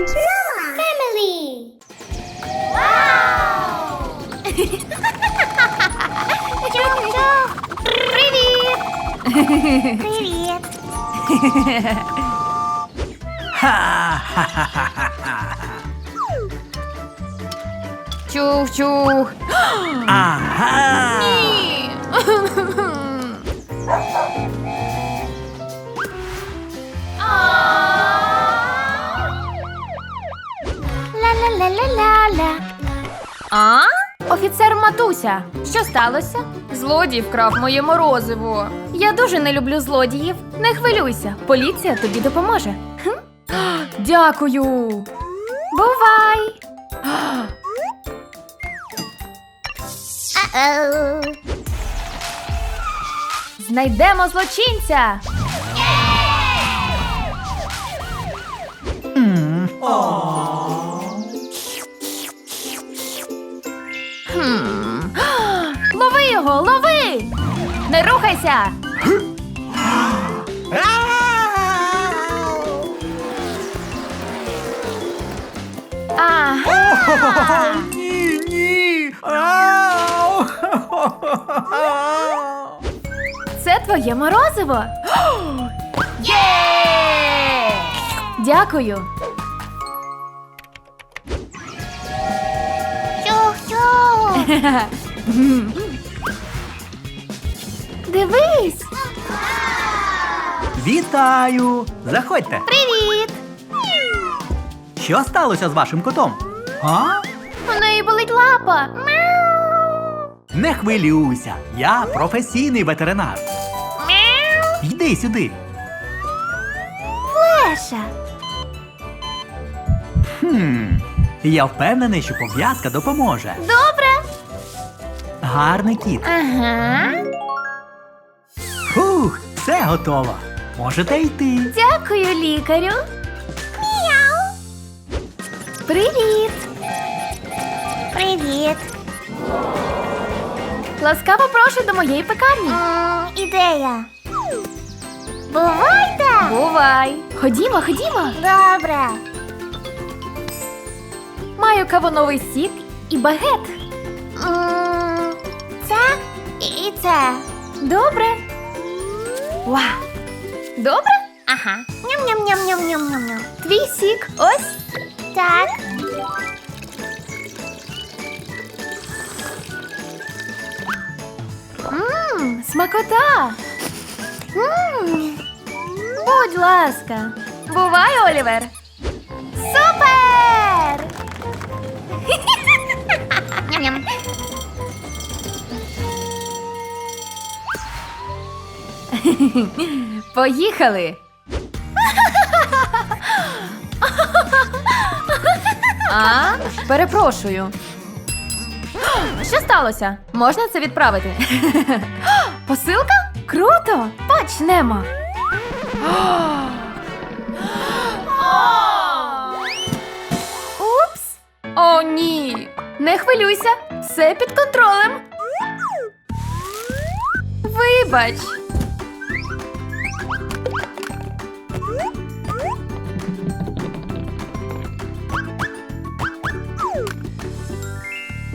Family. Вау! Чух-чух! Привіт! Привіт! Чух-чух. Ага. Ла-ла-ла-ла-ла-ла. А? Офіцер Матуся, що сталося? Злодій вкрав моє морозиво. Я дуже не люблю злодіїв. Не хвилюйся, поліція тобі допоможе. Хм? Дякую. Бувай. Знайдемо злочинця. Хм. Лови його, лови! Не рухайся! Ага. Ні, ні. Ау. Це твоє морозиво. Є! Дякую. Дивись. Вітаю! Заходьте. Привіт! Що сталося з вашим котом? А? У неї болить лапа. Не хвилюйся, я професійний ветеринар. Мяу! Йди сюди. Леша! Хм. Я впевнений, що пов'язка допоможе. Добре! Гарний кіт. Ага. Фух, все готово. Можете йти. Дякую, лікарю. Мяу! Привіт. Привіт! Ласкаво прошу до моєї пекарні. М, ідея. Бувайте! Бувай. Ходімо, ходімо. Добре. Маю кавуновий сік і багет. М, це. Добре. Ва. Добре? Ага. Ням-ням-ням-ням-ням-ням. Твій сік. Ось. Так. Мм, смакота. М, Будь ласка. Бувай, Олівер. Супер! Ням-ням. Поїхали. А? Перепрошую. Що сталося? Можна це відправити? Посилка? Круто! Почнемо. Упс! О, ні! Не хвилюйся! Все під контролем. Вибач.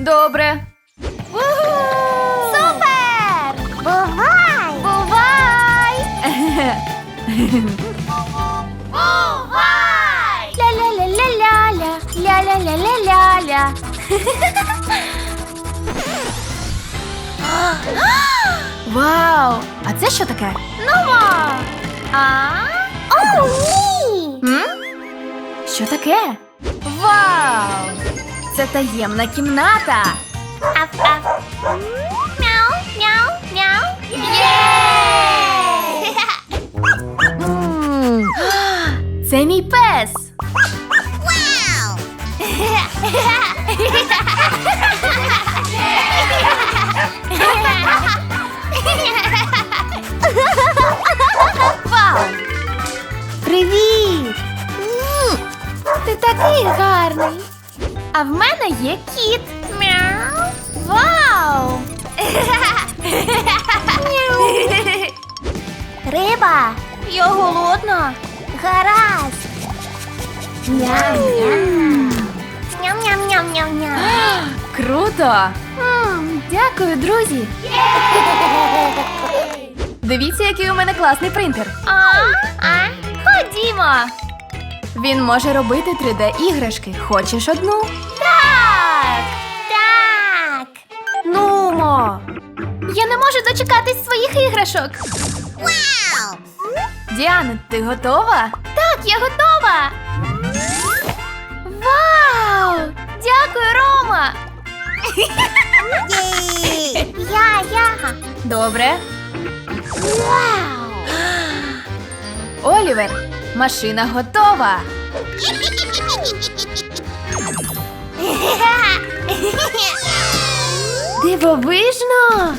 Добре. Супер! Бувай! Бувай! Бувай! Ля-ля-ля-ля-ля-ля, ля-ля-ля-ля-ля-ля. Вау! А це що таке? Нова! А? О, ні! М? Що таке? Вау! Це таємна кімната. Аф-аф. Мяу, мяу, мяу. М. Це мій пес. Вау! Вау! Привіт! Ти такий гарний. А в мене є кіт. Мяу. Вау! Риба. Я голодна. Гаразд. Ням-ням. Ням-ням-ням-ням. Круто! Дякую, друзі. Дивіться, який у мене класний принтер. А? А? Ходімо. Він може робити 3D-іграшки. Хочеш одну? Так! Так! Нумо! Я не можу дочекатись своїх іграшок. Вау! Діана, ти готова? Так, я готова! Вау! Дякую, Рома! Я, я! Добре. Вау! Олівер, машина готова. Дивовижно!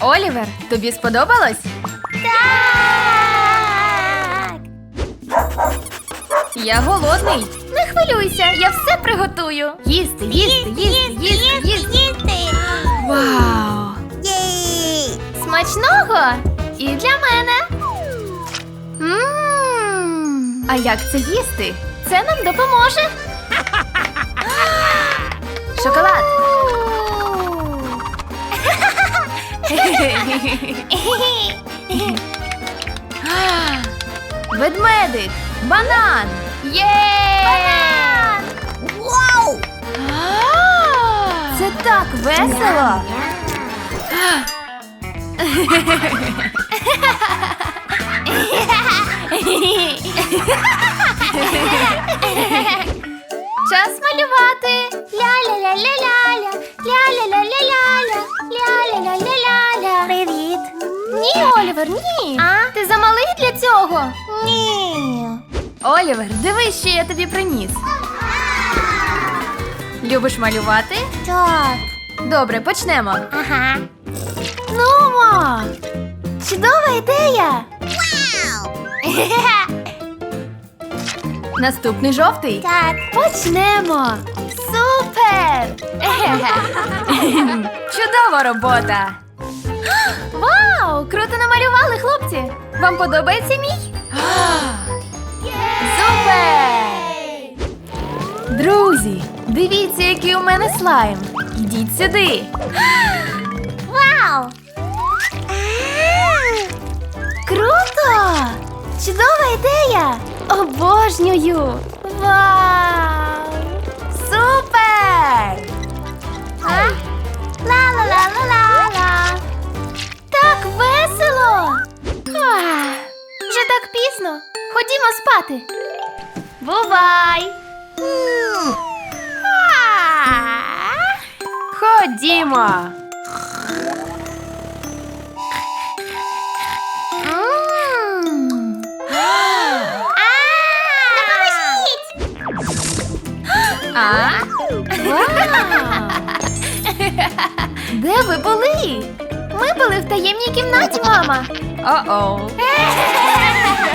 Олівер, тобі сподобалось? Я голодний. Не хвилюйся, я все приготую. Їсти, їсти, їсти, їсти, їсти. їсти! Вау! Єй! Смачного! І для мене. Мм. А як це їсти? Це нам допоможе. Шоколад. Ведмедик. Банан. Є! Вау! Це так весело. Час малювати. Ля-ля-ля-ля-ля-ля, ля-ля-ля-ля-ля-ля, ля-ля-ля-ля-ля. Привіт! Ні, Олівер, ні. А? Ти замалий для цього. Ні. Олівер, дивись, що я тобі приніс. Любиш малювати? Так. Добре, почнемо. Ага. Нумо! Чудова ідея! Вау! Наступний жовтий. Так. Почнемо! Супер! Чудова робота! Вау! Круто намалювали, хлопці! Вам подобається мій? Супер! Друзі, дивіться, який у мене слайм. Йдіть сюди. Вау! Круто! Чудова ідея! Обожнюю! Вау! Супер! Ла-ла-ла-ла-ла-ла. Так весело! Вже так пізно. Ходімо спати. Бувай! Ходімо. А! Де ви були? Ми були в таємній кімнаті, мама. О-оу.